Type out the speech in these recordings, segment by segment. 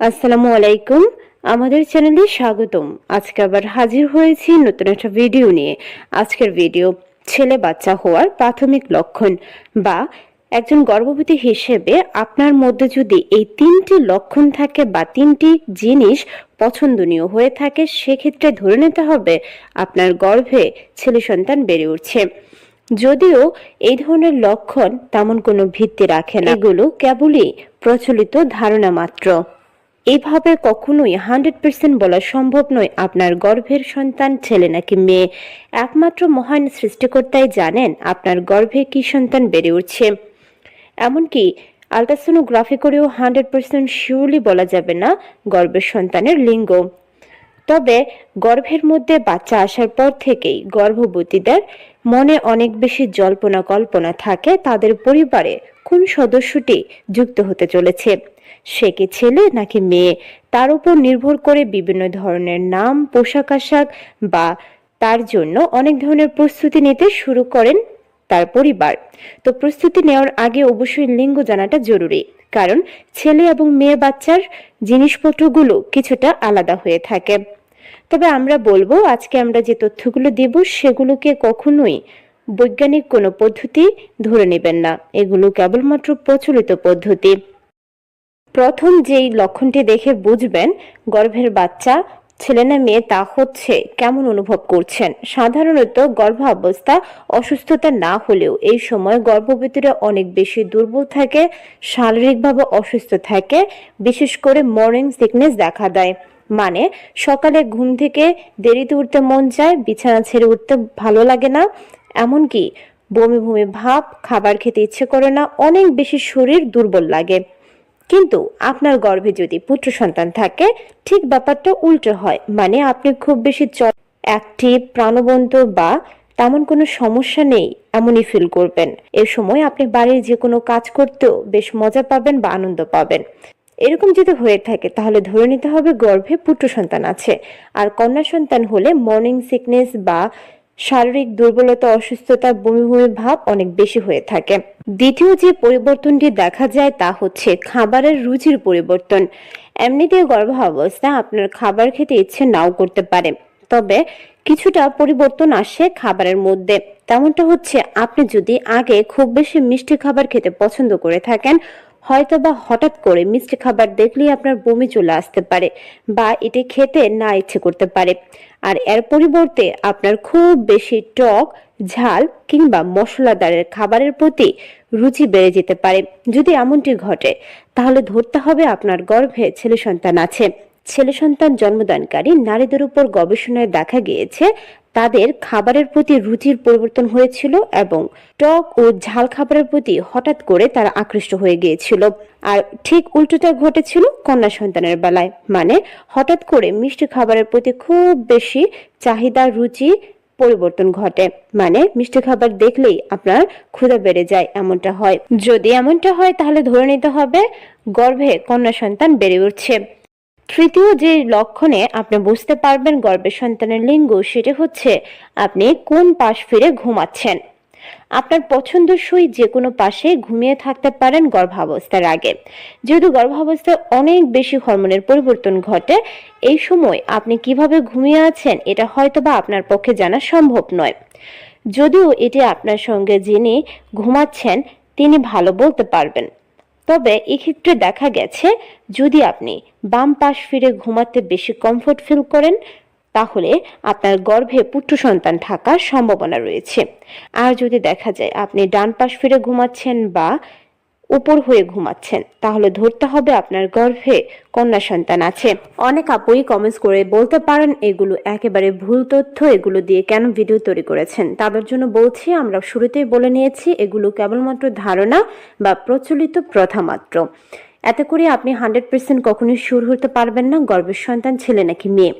আসসালামু আলাইকুম। আমাদের চ্যানেলে স্বাগতম। আজকে আবার হাজির হয়েছি নতুন একটা ভিডিও নিয়ে। আজকের ভিডিও ছেলে বাচ্চা হওয়ার প্রাথমিক লক্ষণ বা একজন গর্ভবতী হিসেবে আপনার মধ্যে যদি এই তিনটি লক্ষণ থাকে বা তিনটি জিনিস পছন্দনীয় হয়ে থাকে, সেক্ষেত্রে ধরে নিতে হবে আপনার গর্ভে ছেলে সন্তান বেড়ে উঠছে। যদিও এই ধরনের লক্ষণ তেমন কোনো ভিত্তি রাখে না। এগুলো কেবলই প্রচলিত ধারণা মাত্র। এভাবে কখনোই হান্ড্রেড পার্সেন্ট বলা সম্ভব নয় আপনার গর্ভের সন্তান, ছেলে নাকি মেয়ে। একমাত্র মহান সৃষ্টিকর্তাই জানেন আপনার গর্ভে কি সন্তান বেড়ে উঠছে। এমনকি আলট্রাসোনোগ্রাফি করেও হান্ড্রেড পার্সেন্ট শিওরলি বলা যাবে না গর্ভের সন্তানের লিঙ্গ। তবে গর্ভের মধ্যে বাচ্চা আসার পর থেকেই গর্ভবতীদের মনে অনেক বেশি জল্পনা কল্পনা থাকে তাদের পরিবারে। কোন সদস্যটি যুক্ত হতে চলেছে। সে কি ছেলে নাকি মেয়ে? তার উপর নির্ভর করে বিভিন্ন ধরনের নাম, পোশাক আশাক বা তার জন্য অনেক ধরনের প্রস্তুতি নিতে শুরু করেন তার পরিবার। তো প্রস্তুতি নেওয়ার আগে অবশ্যই লিঙ্গ জানাটা জরুরি, কারণ ছেলে এবং মেয়ে বাচ্চার জিনিসপত্রগুলো কিছুটা আলাদা হয়ে থাকে। তবে আমরা বলব, আজকে আমরা যে তথ্যগুলো দেব সেগুলোকে কখনোই বৈজ্ঞানিক কোনো পদ্ধতি ধরে নেবেন না। এগুলো কেবলমাত্র প্রচলিত পদ্ধতি। প্রথম যেই লক্ষণটি দেখে বুঝবেন, গর্ভের বাচ্চা, ছেলে না মেয়ে, তা হচ্ছে কেমন অনুভব করছেন। সাধারণত গর্ভাবস্থা অসুস্থতা না হলেও এই সময় গর্ভবতীরা অনেক বেশি দুর্বল থাকে, শারীরিকভাবে অসুস্থ থাকে, বিশেষ করে মর্নিং সিকনেস দেখা দেয়। মানে সকালে ঘুম থেকে দেরিতে উঠতে মন চায়, বিছানা ছেড়ে উঠতে ভালো লাগে না এমনকি বমি বমি ভাব, খাবার খেতে ইচ্ছে করে না, অনেক বেশি শরীর দুর্বল লাগে। কিন্তু আপনার গর্ভে যদি পুত্র সন্তান থাকে, ঠিক ব্যাপারটা উল্টো হয়। মানে আপনি খুব বেশি অ্যাক্টিভ প্রাণবন্ত বা তেমন কোনো সমস্যা নেই, এমনই ফিল করবেন। এ সময় আপনি বাড়ির যে কোনো কাজ করতেও বেশ মজা পাবেন বা আনন্দ পাবেন। এরকম যদি হয়ে থাকে, তাহলে ধরে নিতে হবে গর্ভে পুত্র সন্তান আছে। আর কন্যা সন্তান হলে মর্নিং সিকনেস বা শারীরিক দুর্বলতা, অসুস্থতা বমি বমি ভাব অনেক বেশি হয়ে থাকে। দ্বিতীয় যে পরিবর্তনটি দেখা যায় তা হচ্ছে খাবারের রুচির পরিবর্তন। এমনিতে গর্ভাবস্থা আপনার খাবার খেতে ইচ্ছে নাও করতে পারে, তবে কিছুটা পরিবর্তন আসে খাবারের মধ্যে। তেমনটা হচ্ছে আপনি যদি আগে খুব বেশি মিষ্টি খাবার খেতে পছন্দ করে থাকেন হয়তো বা হঠাৎ করে মিষ্টি খাবার দেখলেই আপনার বমি চলে আসতে পারে বা এটি খেতে না ইচ্ছে করতে পারে। আর এর পরিবর্তে আপনার খুব বেশি টক, ঝাল কিংবা মশলাদারের খাবারের প্রতি রুচি বেড়ে যেতে পারে। যদি এমনটি ঘটে, তাহলে ধরতে হবে আপনার গর্ভে ছেলে সন্তান আছে। ছেলে সন্তান জন্মদানকারী নারীদের উপর গবেষণায় দেখা গিয়েছে, তাদের খাবারের প্রতি রুচির পরিবর্তন হয়েছিল এবং টক ও ঝাল খাবারের প্রতি হঠাৎ করে তারা আকৃষ্ট হয়ে গিয়েছিল। আর ঠিক উল্টোটা ঘটেছিল কন্যা সন্তানের বেলায়। মানে হঠাৎ করে মিষ্টি খাবারের প্রতি খুব বেশি চাহিদা, রুচি পরিবর্তন ঘটে। মানে মিষ্টি খাবার দেখলেই আপনার ক্ষুধা বেড়ে যায়, এমনটা হয়। যদি এমনটা হয় তাহলে ধরে নিতে হবে গর্ভে কন্যা সন্তান বেড়ে উঠছে। তৃতীয় যে লক্ষণে আপনি বুঝতে পারবেন গর্ভের সন্তানের লিঙ্গ, সেটা হচ্ছে আপনি কোন পাশ ফিরে ঘুমাচ্ছেন। আপনার পছন্দসই যে কোনো পাশে ঘুমিয়ে থাকতে পারেন গর্ভাবস্থার আগে। যেহেতু গর্ভাবস্থায় অনেক বেশি হরমোনের পরিবর্তন ঘটে, এই সময় আপনি কীভাবে ঘুমিয়ে আছেন, এটা হয়তো বা আপনার পক্ষে জানা সম্ভব নয়। যদিও এটি আপনার সঙ্গে যিনি ঘুমাচ্ছেন, তিনি ভালো বলতে পারবেন। তবে এক্ষেত্রে দেখা গেছে, যদি আপনি বাম পাশ ফিরে ঘুমাতে বেশি কমফোর্ট ফিল করেন, তাহলে আপনার গর্ভে পুত্র সন্তান থাকার সম্ভাবনা রয়েছে। আর যদি দেখা যায় আপনি ডান পাশ ফিরে ঘুমাচ্ছেন বা উপর হয়ে ঘুমাচ্ছেন। তাহলে ধরতে হবে আপনার গর্ভে কন্যা সন্তান আছে। অনেক আপুই কমেন্টস করে বলতে পারেন, এগুলো একেবারে ভুল তথ্য, এগুলো দিয়ে কেন ভিডিও তৈরি করেছেন? তাদের জন্য বলছি, আমরা শুরুতেই বলে নিয়েছি, এগুলো কেবলমাত্র ধারণা বা প্রচলিত প্রথা মাত্র। এতে করে আপনি হান্ড্রেড পার্সেন্ট কখনোই সুর হতে পারবেন না, গর্ভের সন্তান ছেলে নাকি মেয়ে।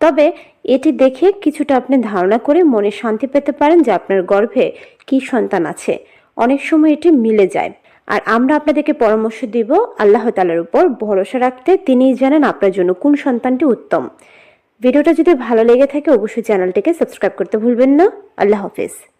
তবে এটি দেখে কিছুটা আপনি ধারণা করে মনে শান্তি পেতে পারেন যে আপনার গর্ভে কি সন্তান আছে। অনেক সময় এটি মিলে যায়। আর আমরা আপনাদেরকে পরামর্শ দিব আল্লাহ তালার উপর ভরসা রাখতে তিনিই জানেন আপনার জন্য কোন সন্তানটি উত্তম। ভিডিওটা যদি ভালো লেগে থাকে, অবশ্যই চ্যানেলটিকে সাবস্ক্রাইব করতে ভুলবেন না। আল্লাহ হাফিজ।